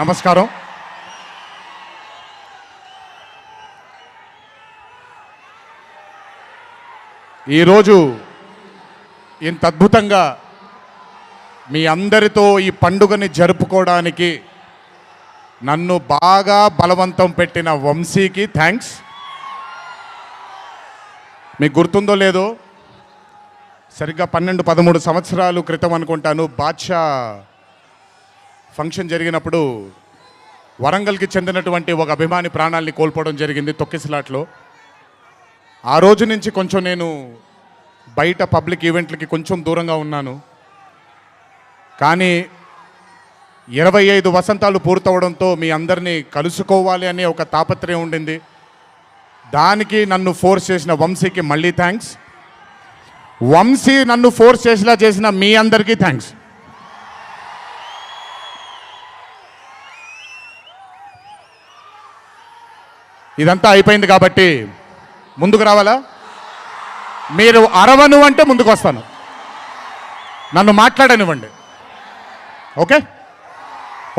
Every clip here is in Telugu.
నమస్కారం. ఈరోజు ఇంత అద్భుతంగా మీ అందరితో ఈ పండుగని జరుపుకోవడానికి నన్ను బాగా బలవంతం పెట్టిన వంశీకి థ్యాంక్స్. మీకు గుర్తుందో లేదో సరిగ్గా పన్నెండు పదమూడు సంవత్సరాలు క్రితం అనుకుంటాను బాద్షా ఫంక్షన్ జరిగినప్పుడు వరంగల్కి చెందినటువంటి ఒక అభిమాని ప్రాణాల్ని కోల్పోవడం జరిగింది తొక్కిసలాట్లో. ఆ రోజు నుంచి కొంచెం నేను బయట పబ్లిక్ ఈవెంట్లకి కొంచెం దూరంగా ఉన్నాను. కానీ ఇరవై ఐదు వసంతాలు పూర్తవడంతో మీ అందరినీ కలుసుకోవాలి అనే ఒక తాపత్రయం ఉండింది. దానికి నన్ను ఫోర్స్ చేసిన వంశీకి మళ్ళీ థ్యాంక్స్. వంశీ నన్ను ఫోర్స్ చేసేలా చేసిన మీ అందరికీ థ్యాంక్స్. ఇదంతా అయిపోయింది కాబట్టి ముందుకు రావాలా? మీరు అరవను అంటే ముందుకు వస్తాను. నన్ను మాట్లాడనివ్వండి. ఓకే?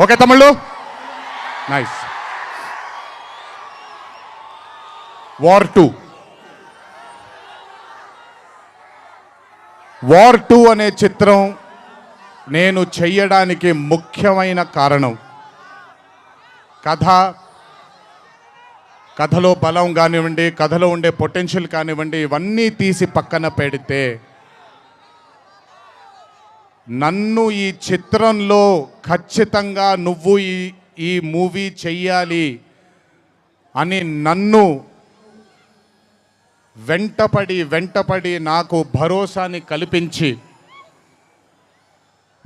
ఓకే తమ్ముళ్ళు? Nice war two war two అనే చిత్రం నేను చెయ్యడానికి ముఖ్యమైన కారణం కథ కథలో బలం కానివ్వండి కథలో ఉండే పొటెన్షియల్ కానివ్వండి ఇవన్నీ తీసి పక్కన పెడితే నన్ను ఈ చిత్రంలో ఖచ్చితంగా నువ్వు ఈ ఈ మూవీ చెయ్యాలి అని నన్ను వెంటపడి వెంటపడి నాకు భరోసాని కల్పించి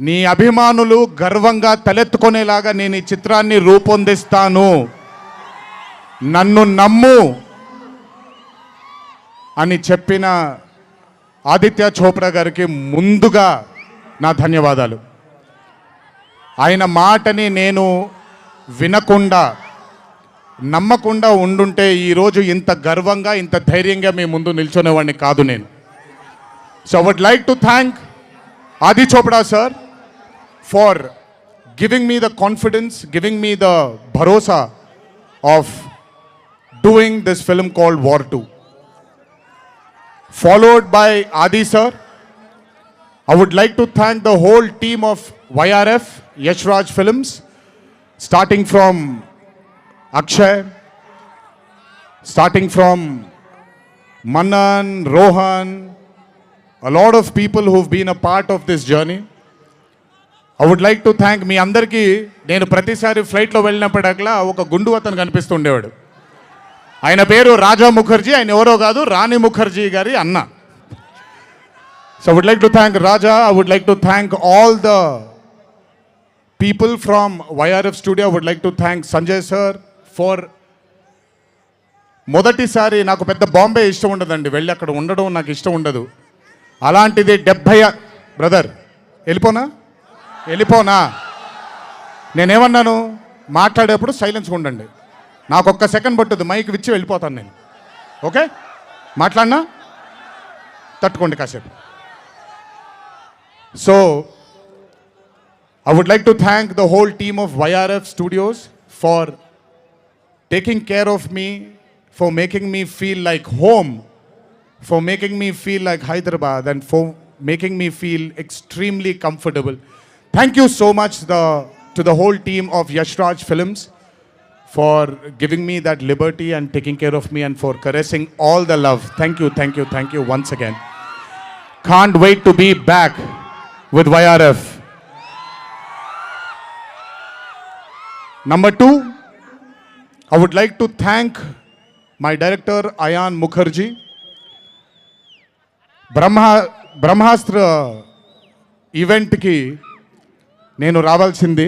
నీ అభిమానులు గర్వంగా తలెత్తుకునేలాగా నేను ఈ చిత్రాన్ని రూపొందిస్తాను. నన్ను నమ్ము అని చెప్పిన ఆదిత్య చోప్రా గారికి ముందుగా నా ధన్యవాదాలు. ఆయన మాటని నేను వినకుండా నమ్మకుండా ఉండుంటే ఈరోజు ఇంత గర్వంగా ఇంత ధైర్యంగా మీ ముందు నిల్చునేవాడిని కాదు నేను. So would like to thank Adi Chopra sir for giving me the confidence giving me the Bharosa of doing this film called war two followed by Adi sir. I would like to thank the whole team of YRF, Yashraj Films, starting from Akshay, starting from Manan, Rohan, a lot of people who've been a part of this journey. I would like to thank మీ అందరికీ నేను ప్రతిసారి ఫ్లైట్లో వెళ్ళినప్పుడల్లా ఒక గుండు అతను కనిపిస్తుండేవాడు ఆయన పేరు రాజా ముఖర్జీ ఆయన ఎవరో కాదు రాణి ముఖర్జీ గారి అన్న. So would like to thank Raja I would like to thank all the people from YRF studio would like to thank Sanjay sir for మొదటిసారి నాకు పెద్ద బాంబే ఇష్టం ఉండదండి. వెళ్ళి అక్కడ ఉండడం నాకు ఇష్టం ఉండదు. అలాంటిది డెబ్భై బ్రదర్ వెళ్ళిపోనా? వెళ్ళిపోనా? నేనేమన్నాను? మాట్లాడేప్పుడు సైలెన్స్గా ఉండండి. నాకు ఒక్క సెకండ్ పట్టదు మైక్ విచ్చి వెళ్ళిపోతాను నేను. ఓకే? మాట్లాడినా? తట్టుకోండి కాసేపు. So I would like to thank the whole team of YRF studios for taking care of me for making me feel like home for making me feel like Hyderabad and for making me feel extremely comfortable thank you so much the to the whole team of Yash Raj films for giving me that liberty and taking care of me and for caressing all the love. Thank you, thank you, thank you once again. Can't wait to be back with YRF. Number two, I would like to thank my director Ayan Mukherjee. బ్రహ్మ బ్రహ్మాస్త్ర ఈవెంట్కి నేను రావాల్సింది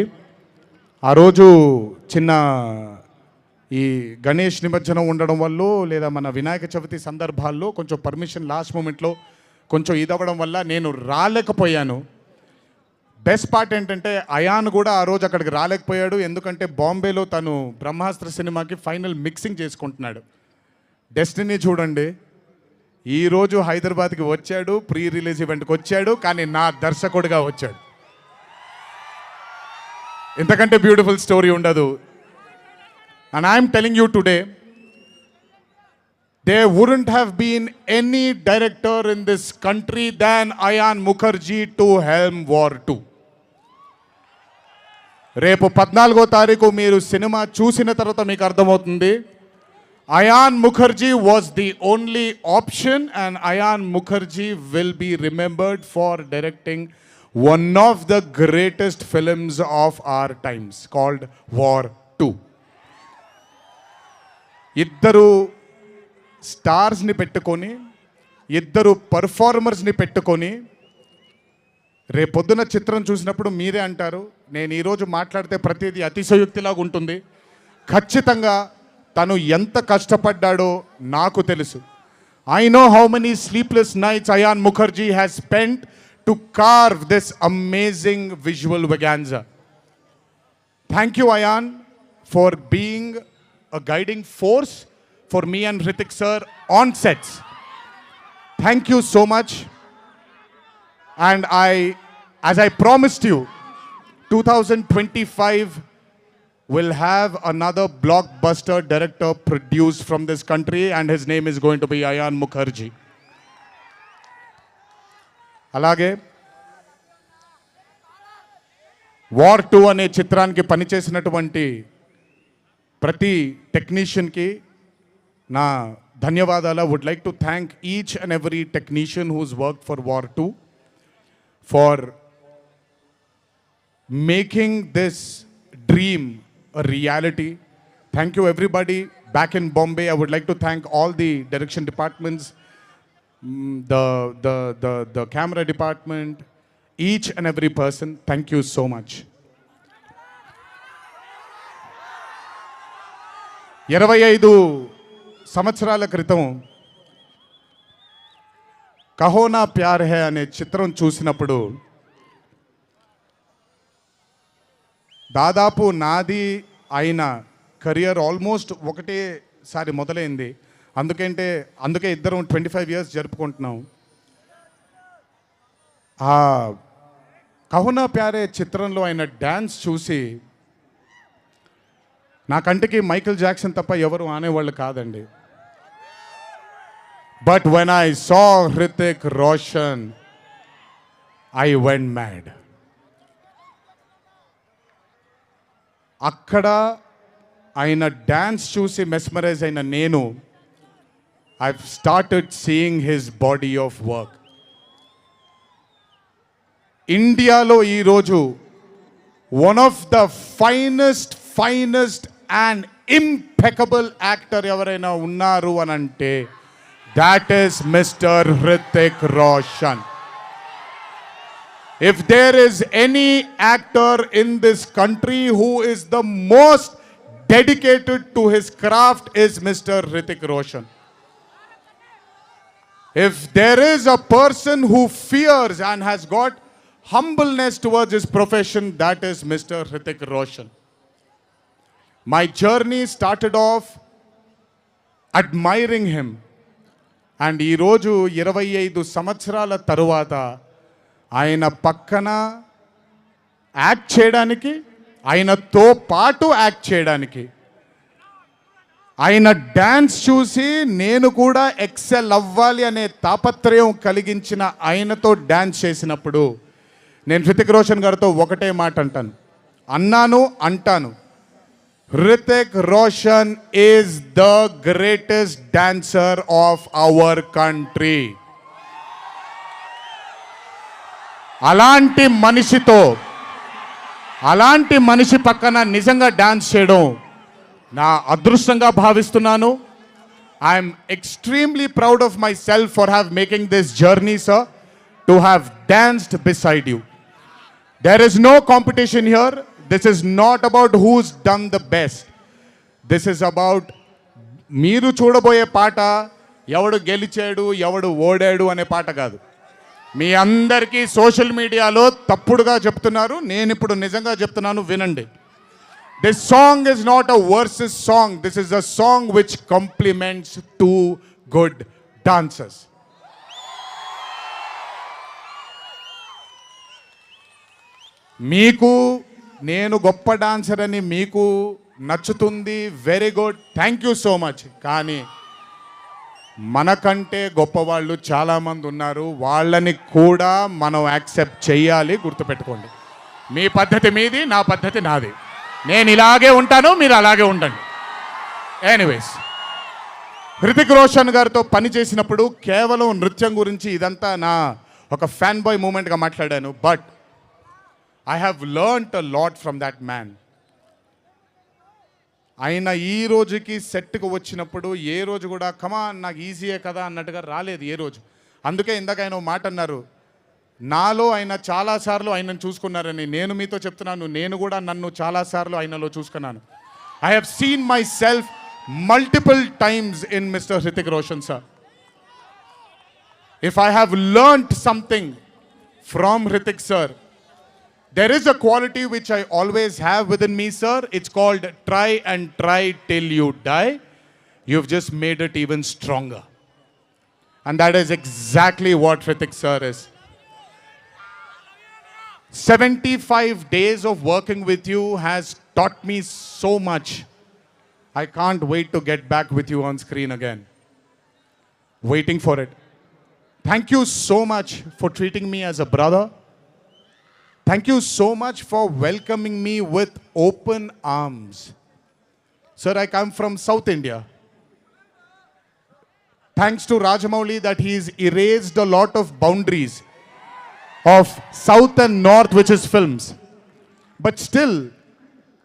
ఆ రోజు చిన్న ఈ గణేష్ నిమజ్జనం ఉండడం వల్ల లేదా మన వినాయక చవితి సందర్భాల్లో కొంచెం పర్మిషన్ లాస్ట్ మూమెంట్లో కొంచెం ఇదవ్వడం వల్ల నేను రాలేకపోయాను. బెస్ట్ పార్ట్ ఏంటంటే అయాన్ కూడా ఆ రోజు అక్కడికి రాలేకపోయాడు. ఎందుకంటే బాంబేలో తను బ్రహ్మాస్త్ర సినిమాకి ఫైనల్ మిక్సింగ్ చేసుకుంటున్నాడు. డెస్టినీ చూడండి. ఈరోజు హైదరాబాద్కి వచ్చాడు ప్రీ రిలీజ్ ఈవెంట్కి వచ్చాడు కానీ నా దర్శకుడిగా వచ్చాడు. ఇంతకంటే బ్యూటిఫుల్ స్టోరీ ఉండదు and I'm telling you today there wouldn't have been any director in this country than Ayan Mukherjee to helm war 2. రేపు పద్నాలుగో తారీఖు మీరు సినిమా చూసిన తర్వాత మీకు అర్థమవుతుంది Ayan Mukherjee was the only option and Ayan Mukherjee will be remembered for directing one of the greatest films of our times called war two ఇద్దరు స్టార్స్ని పెట్టుకొని ఇద్దరు పర్ఫార్మర్స్ని పెట్టుకొని రేపొద్దున చిత్రం చూసినప్పుడు మీరే అంటారు నేను ఈరోజు మాట్లాడితే ప్రతిదీ అతిశయోక్తిలాగా ఉంటుంది. ఖచ్చితంగా తను ఎంత కష్టపడ్డాడో నాకు తెలుసు. I know how many sleepless nights Ayan Mukherjee has spent to carve this amazing visual vaganza. Thank you, Ayan, for being a guiding force for me and Ritik sir on sets. Thank you so much. And I, as I promised you, 2025 will have another blockbuster director produced from this country, and his name is going to be Ayan Mukherjee. అలాగే వార్ టూ అనే చిత్రానికి పనిచేసినటువంటి ప్రతి టెక్నీషియన్కి నా ధన్యవాదాలు would like to thank each and every technician whose work for War two for making this dream a reality. Thank you, everybody. Back in Bombay, I would like to thank all the direction departments, mm, the, the, the, the camera department, each and every person. Thank you so much. ఇరవై ఐదు సంవత్సరాల క్రితం కహోనా ప్యార్ హే అనే చిత్రం చూసినప్పుడు దాదాపు నాది అయిన కెరియర్ ఆల్మోస్ట్ ఒకటేసారి మొదలైంది అందుకంటే అందుకే ఇద్దరం ట్వంటీ ఫైవ్ ఇయర్స్ జరుపుకుంటున్నాం. ఆ కహునా ప్యారే చిత్రంలో ఆయన డ్యాన్స్ చూసి నా కంటికి మైకిల్ జాక్సన్ తప్ప ఎవరు ఆనేవాళ్ళు కాదండి. But when I saw Hrithik Roshan I went mad అక్కడ ఆయన డ్యాన్స్ చూసి మెస్మరైజ్ అయిన నేను I started seeing his body of work ఇండియాలో ఈరోజు one of the finest finest and impeccable actor ఎవరైనా ఉన్నారు అని అంటే that is mister Hrithik Roshan If there is any actor in this country who is the most dedicated to his craft is Mr. Ritik Roshan. If there is a person who fears and has got humbleness towards his profession, that is Mr. Hrithik Roshan. My journey started off admiring him. And ఈరోజు ఇరవై ఐదు సంవత్సరాల తరువాత ఆయన పక్కన యాక్ట్ చేయడానికి ఆయనతో పాటు యాక్ట్ చేయడానికి ఆయన డ్యాన్స్ చూసి నేను కూడా ఎక్సెల్ అవ్వాలి అనే తాపత్రయం కలిగించిన ఆయనతో డ్యాన్స్ చేసినప్పుడు నేను హృతిక్ రోషన్ గారితో ఒకటే మాట అంటాను. అన్నాను అంటాను. Hrithik Roshan is the greatest dancer of our country అలాంటి మనిషితో అలాంటి మనిషి పక్కన నిజంగా డాన్స్ చేయడం నా అదృష్టంగా భావిస్తున్నాను. I'm extremely proud of myself for have making this journey sir to have danced beside you there is no competition here this is not about who's done the best this is about మీరు చూడబోయే పాట ఎవడు గెలిచాడు ఎవడు ఓడాడు అనే పాట కాదు. మీ అందరికీ సోషల్ మీడియాలో తప్పుడుగా చెప్తున్నారు. నేను ఇప్పుడు నిజంగా చెప్తున్నాను వినండి. This song is not a versus song this is a song which compliments to good dancers మీకు నేను గొప్ప డాన్సర్ అని మీకు నచ్చుతుంది very good thank you so much కానీ మనకంటే గొప్పవాళ్ళు చాలామంది ఉన్నారు. వాళ్ళని కూడా మనం యాక్సెప్ట్ చేయాలి గుర్తుపెట్టుకోండి. మీ పద్ధతి మీది నా పద్ధతి నాది. నేను ఇలాగే ఉంటాను మీరు అలాగే ఉండండి. ఎనీవేస్ హృతిక్ రోషన్ గారితో పని చేసినప్పుడు కేవలం నృత్యం గురించి ఇదంతా నా ఒక ఫ్యాన్ బాయ్ మూమెంట్గా మాట్లాడాను but I have learnt a lot from that man ఆయన ఈ రోజుకి సెట్కు వచ్చినప్పుడు ఏ రోజు కూడా కమా నాకు ఈజీయే కదా అన్నట్టుగా రాలేదు ఏ రోజు. అందుకే ఇందాక ఆయన ఓ మాట అన్నారు నాలో ఆయన చాలాసార్లు ఆయనను చూసుకున్నారని నేను మీతో చెప్తున్నాను. నేను కూడా నన్ను చాలాసార్లు ఆయనలో చూసుకున్నాను. I have seen myself multiple times in mister Hrithik Roshan sir if I have learned something from Hrithik sir there is a quality which I always have within me sir it's called try and try till you die you have just made it even stronger and that is exactly what Hrithik sir is 75 days of working with you has taught me so much. I can't wait to get back with you on screen again. Waiting for it. Thank you so much for treating me as a brother. Thank you so much for welcoming me with open arms. Sir, I come from South India. Thanks to Rajamouli that he's erased a lot of boundaries of South and North, which is films. But still,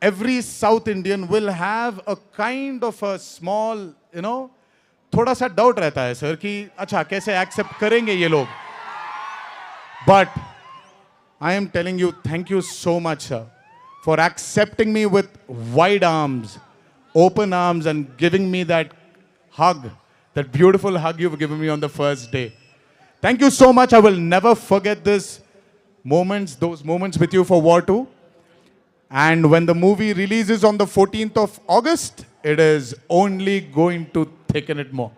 every South Indian will have a kind of a small, you know, थोड़ा सा डाउट रहता है सर कि अच्छा कैसे एक्सेप्ट करेंगे ये लोग but I am telling you thank you so much sir for accepting me with wide arms open arms and giving me that hug, that beautiful hug you've given me on the first day. Thank you so much. I will never forget this moments, those moments with you for War 2. And when the movie releases on the 14th of August, it is only going to thicken it more.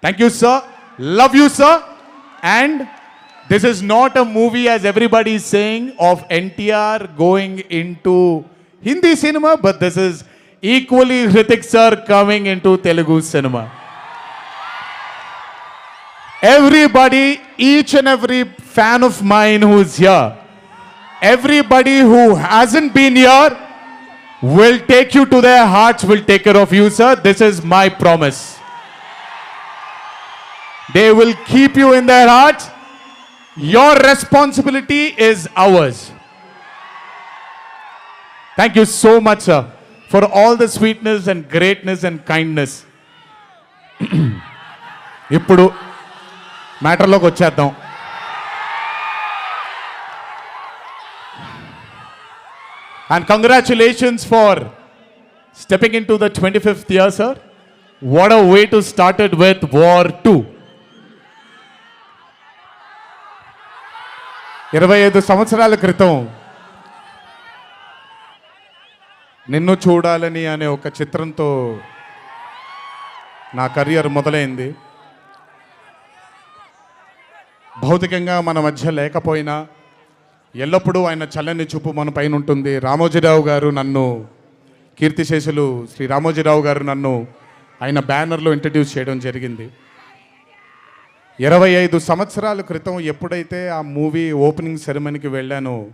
Thank you, sir. Love you, sir. And this is not a movie, as everybody is saying, of NTR going into Hindi cinema, but this is equally Hrithik sir coming into Telugu cinema. Everybody, each and every fan of mine who's here, everybody who hasn't been here will take you to their hearts, will take care of you, sir. This is my promise. They will keep you in their hearts. Your responsibility is ours. Thank you so much, sir, for all the sweetness and greatness and kindness. ఇప్పుడు మ్యాటర్లోకి వచ్చేద్దాం. And congratulations for stepping into the twenty fifth year sir what a way to started with war two ఇరవై ఐదు సంవత్సరాల క్రితం నిన్ను చూడాలని అనే ఒక చిత్రంతో నా కరియర్ మొదలైంది. భౌతికంగా మన మధ్య లేకపోయినా ఎల్లప్పుడూ ఆయన చల్లని చూపు మన పైన ఉంటుంది. రామోజీరావు గారు నన్ను కీర్తిశేషులు శ్రీ రామోజీరావు గారు నన్ను ఆయన బ్యానర్లో ఇంట్రడ్యూస్ చేయడం జరిగింది. ఇరవై ఐదు సంవత్సరాల క్రితం ఎప్పుడైతే ఆ మూవీ ఓపెనింగ్ సెరమనీకి వెళ్ళానో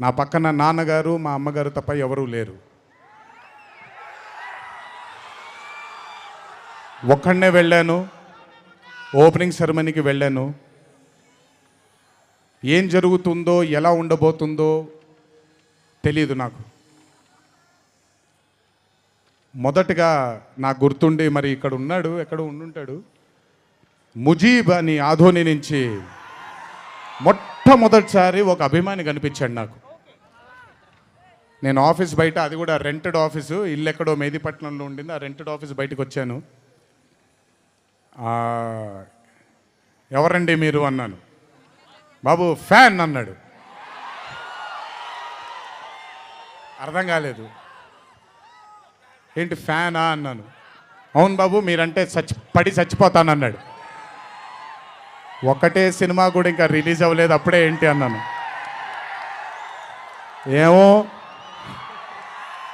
నా పక్కన నాన్నగారు మా అమ్మగారు తప్ప ఎవరూ లేరు. ఒక్కడనే వెళ్ళాను. ఓపెనింగ్ సెరమనీకి వెళ్ళాను. ఏం జరుగుతుందో ఎలా ఉండబోతుందో తెలియదు నాకు. మొదటగా నాకు గుర్తుండి మరి ఇక్కడ ఉన్నాడు ఎక్కడ ఉండుంటాడు. ముజీబ్ అని ఆధోని నుంచి మొట్టమొదటిసారి ఒక అభిమాని కనిపించాడు నాకు. నేను ఆఫీస్ బయట అది కూడా రెంటెడ్ ఆఫీసు ఇల్లు ఎక్కడో మెహదీపట్నంలో ఉండింది ఆ రెంటెడ్ ఆఫీస్ బయటకు వచ్చాను. ఎవరండి మీరు అన్నాను. బాబు ఫ్యాన్ అన్నాడు. అర్థం కాలేదు. ఏంటి ఫ్యానా అన్నాను. అవును బాబు మీరంటే చచ్చి పడి చచ్చిపోతానన్నాడు. ఒకటే సినిమా కూడా ఇంకా రిలీజ్ అవ్వలేదు అప్పుడే ఏంటి అన్నాను. ఏమో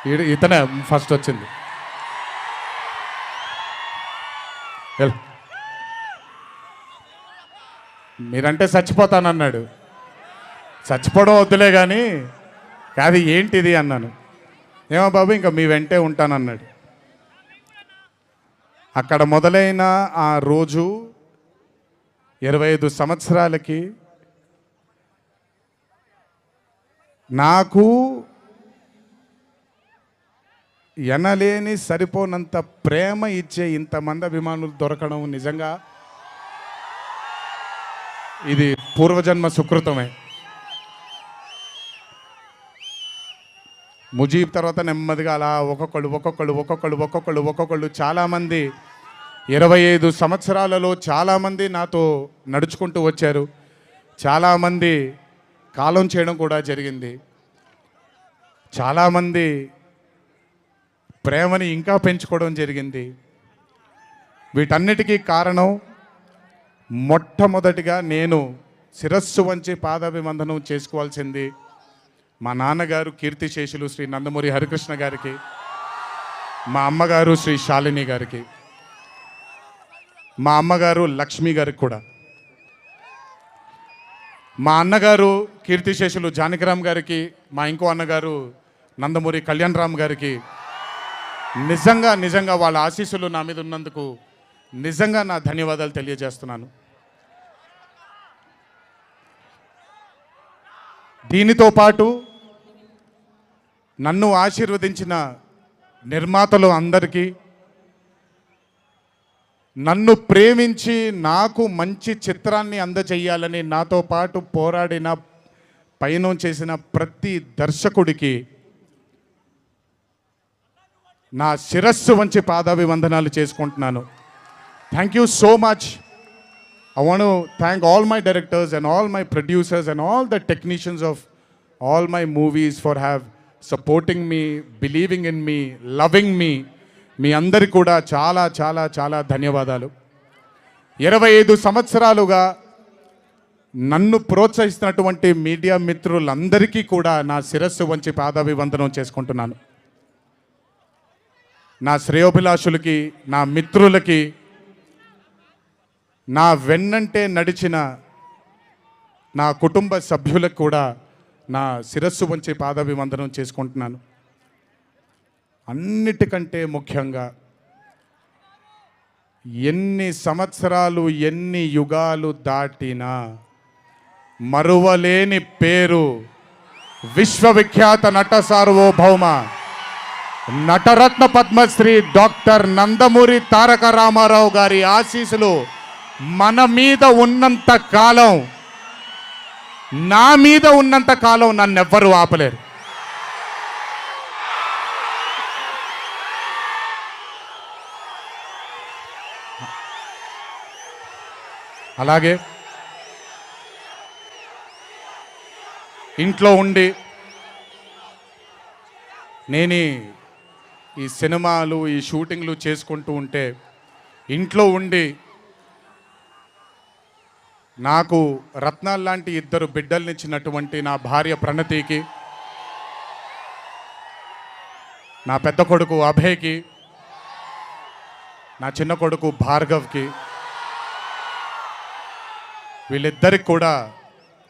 ఇతనే ఫస్ట్ వచ్చింది. మీరంటే చచ్చిపోతానన్నాడు. చచ్చిపోవడం వద్దులే కానీ కాదు ఏంటిది అన్నాను. ఏమో బాబు ఇంకా మీ వెంటే ఉంటానన్నాడు. అక్కడ మొదలైన ఆ రోజు ఇరవై ఐదు సంవత్సరాలకి నాకు ఎనలేని సరిపోనంత ప్రేమ ఇచ్చే ఇంతమంది అభిమానులు దొరకడం నిజంగా ఇది పూర్వజన్మ సుకృతమే. ముజీబ్ తర్వాత నెమ్మదిగా అలా ఒక్కొక్కళ్ళు ఒక్కొక్కళ్ళు ఒక్కొక్కళ్ళు ఒక్కొక్కళ్ళు ఒక్కొక్కళ్ళు చాలామంది ఇరవై ఐదు సంవత్సరాలలో చాలామంది నాతో నడుచుకుంటూ వచ్చారు. చాలామంది కాలం చేయడం కూడా జరిగింది. చాలామంది ప్రేమని ఇంకా పెంచుకోవడం జరిగింది. వీటన్నిటికీ కారణం మొట్టమొదటిగా నేను శిరస్సు వంచి పాదాభివందనం చేసుకోవాల్సింది మా నాన్నగారు కీర్తిశేషులు శ్రీ నందమూరి హరికృష్ణ గారికి మా అమ్మగారు శ్రీ శాలిని గారికి మా అమ్మగారు లక్ష్మి గారికి కూడా. మా అన్నగారు కీర్తిశేషులు జానకిరామ్ గారికి మా ఇంకో అన్నగారు నందమూరి కళ్యాణ్ రామ్ గారికి నిజంగా నిజంగా వాళ్ళ ఆశీస్సులు నా మీద ఉన్నందుకు నిజంగా నా ధన్యవాదాలు తెలియజేస్తున్నాను. దీనితో పాటు నన్ను ఆశీర్వదించిన నిర్మాతలు అందరికీ నన్ను ప్రేమించి నాకు మంచి చిత్రాన్ని అందచేయాలని నాతో పాటు పోరాడిన పయనం చేసిన ప్రతి దర్శకుడికి నా శిరస్సు వంచి పాదాభివందనాలు చేసుకుంటున్నాను. Thank you so much I want thank all my directors and all my producers and all the technicians of all my movies for have supporting me believing in me loving me మీ అందరి కూడా చాలా చాలా చాలా ధన్యవాదాలు. ఇరవై ఐదు సంవత్సరాలుగా నన్ను ప్రోత్సహిస్తున్నటువంటి మీడియా మిత్రులందరికీ కూడా నా శిరస్సు వంచి పాదాభివందనం చేసుకుంటున్నాను. నా శ్రేయోభిలాషులకి నా మిత్రులకి నా వెన్నంటే నడిచిన నా కుటుంబ సభ్యులకు కూడా నా శిరస్సు వంచి పాదాభివందనం చేసుకుంటున్నాను. అన్నిటికంటే ముఖ్యంగా ఎన్ని సంవత్సరాలు ఎన్ని యుగాలు దాటినా మరువలేని పేరు విశ్వవిఖ్యాత నట సార్వభౌమ నటరత్న పద్మశ్రీ డాక్టర్ నందమూరి తారక రామారావు గారి ఆశీస్సులు మన మీద ఉన్నంత కాలం నా మీద ఉన్నంత కాలం నన్నెవ్వరూ ఆపలేరు. అలాగే ఇంట్లో ఉండి నేను ఈ- ఈ సినిమాలు ఈ షూటింగ్లు చేసుకుంటూ ఉంటే ఇంట్లో ఉండి నాకు రత్నాలు లాంటి ఇద్దరు బిడ్డల్నిచ్చినటువంటి నా భార్య ప్రణతికి నా పెద్ద కొడుకు అభయ్కి నా చిన్న కొడుకు భార్గవ్కి వీళ్ళిద్దరికి కూడా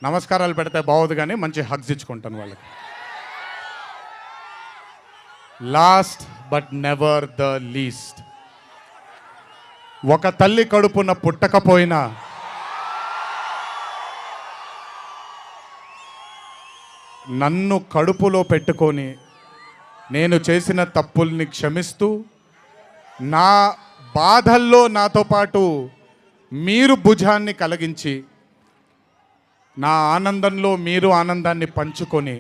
నమస్కారాలు పెడితే బాగోదు కానీ మంచి హగ్స్ ఇచ్చుకుంటాను వాళ్ళకి. Last but never the least ఒక తల్లి కడుపున పుట్టకపోయినా నన్ను కడుపులో పెట్టుకొని నేను చేసిన తప్పుల్ని క్షమిస్తూ నా బాధల్లో నాతో పాటు మీరు భుజాన్ని కలిగించి నా ఆనందంలో మీరు ఆనందాన్ని పంచుకొని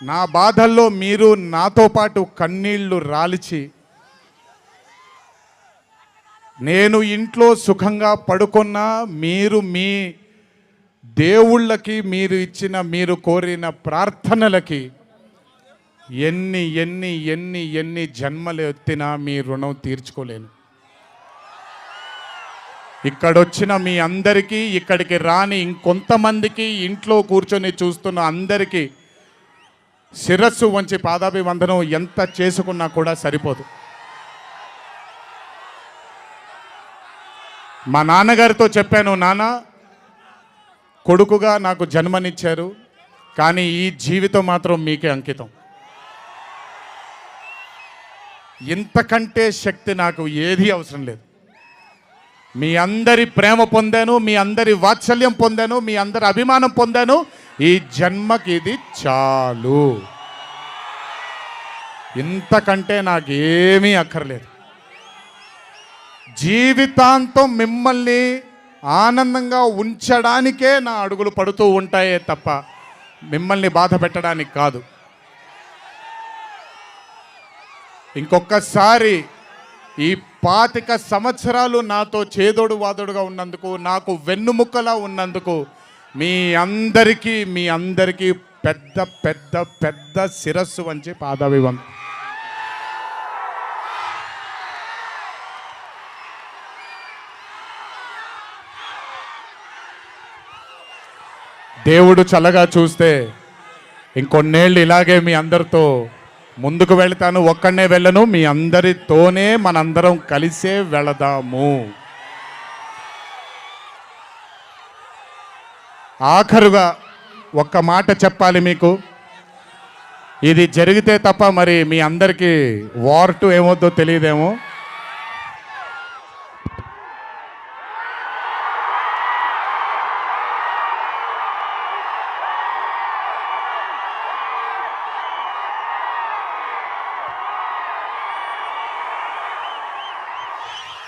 నా బాధల్లో మీరు నాతో పాటు కన్నీళ్ళు రాలిచి నేను ఇంట్లో సుఖంగా పడుకున్నా మీరు మీ దేవుళ్ళకి మీరు ఇచ్చిన మీరు కోరిన ప్రార్థనలకి ఎన్ని ఎన్ని ఎన్ని ఎన్ని జన్మలు ఎత్తినా మీ రుణం తీర్చుకోలేను. ఇక్కడొచ్చిన మీ అందరికీ ఇక్కడికి రాని ఇంకొంతమందికి ఇంట్లో కూర్చొని చూస్తున్న అందరికీ శిరస్సు వంచి పాదాభివందనం ఎంత చేసుకున్నా కూడా సరిపోదు. మా నాన్నగారితో చెప్పాను నాన్న కొడుకుగా నాకు జన్మనిచ్చారు కానీ ఈ జీవితం మాత్రం మీకే అంకితం. ఇంతకంటే శక్తి నాకు ఏది అవసరం లేదు. మీ అందరి ప్రేమ పొందాను మీ అందరి వాత్సల్యం పొందాను మీ అందరి అభిమానం పొందాను ఈ జన్మకి ఇది చాలు. ఇంతకంటే నాకేమీ అక్కర్లేదు. జీవితాంతం మిమ్మల్ని ఆనందంగా ఉంచడానికే నా అడుగులు పడుతూ ఉంటాయే తప్ప మిమ్మల్ని బాధ పెట్టడానికి కాదు. ఇంకొకసారి ఈ పాతిక సంవత్సరాలు నాతో చేదోడు వాదోడుగా ఉన్నందుకు నాకు వెన్నుముక్కలా ఉన్నందుకు మీ అందరికీ మీ అందరికీ పెద్ద పెద్ద పెద్ద శిరస్సు వంచి పాదాభివం దేవుడు చల్లగా చూస్తే ఇంకొన్నేళ్ళు ఇలాగే మీ అందరితో ముందుకు వెళ్తాను ఒక్కడనే వెళ్ళను మీ అందరితోనే మనందరం కలిసే వెళదాము. ఆఖరుగా ఒక్క మాట చెప్పాలి మీకు. ఇది జరిగితే తప్ప మరి మీ అందరికీ వార్ టు ఏమొద్దో తెలియదేమో.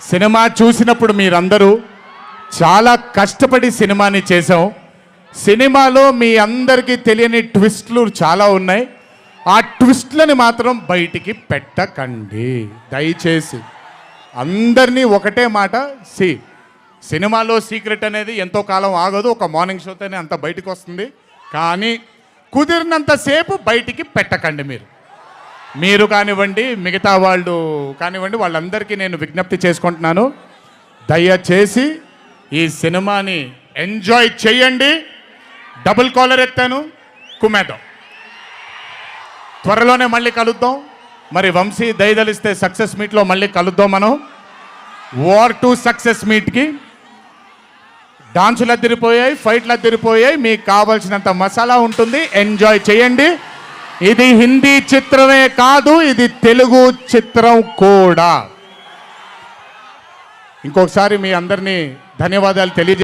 సినిమా చూసినప్పుడు మీరందరూ చాలా కష్టపడి సినిమాని చేసాం సినిమాలో మీ అందరికీ తెలియని ట్విస్ట్లు చాలా ఉన్నాయి. ఆ ట్విస్ట్లని మాత్రం బయటికి పెట్టకండి. దయచేసి అందరినీ ఒకటే మాట సి సినిమాలో సీక్రెట్ అనేది ఎంతో కాలం ఆగదు ఒక మార్నింగ్ షోతోనే అంత బయటికి వస్తుంది. కానీ కుదిరినంతసేపు బయటికి పెట్టకండి మీరు. మీరు కానివ్వండి మిగతా వాళ్ళు కానివ్వండి వాళ్ళందరికీ నేను విజ్ఞప్తి చేసుకుంటున్నాను. దయచేసి ఈ సినిమాని ఎంజాయ్ చేయండి. డబుల్ కాలర్ ఎత్తాను. కుమేద్దాం త్వరలోనే మళ్ళీ కలుద్దాం. మరి వంశీ దయదలిస్తే సక్సెస్ మీట్లో మళ్ళీ కలుద్దాం మనం. వార్ టు సక్సెస్ మీట్కి. డాన్సులు అద్దరిపోయాయి ఫైట్లు అద్దరిపోయాయి. మీకు కావాల్సినంత మసాలా ఉంటుంది. ఎంజాయ్ చేయండి. ఇది హిందీ చిత్రమే కాదు ఇది తెలుగు చిత్రం కూడా. ఇంకొకసారి మీ అందరినీ ధన్యవాదాలు తెలియజే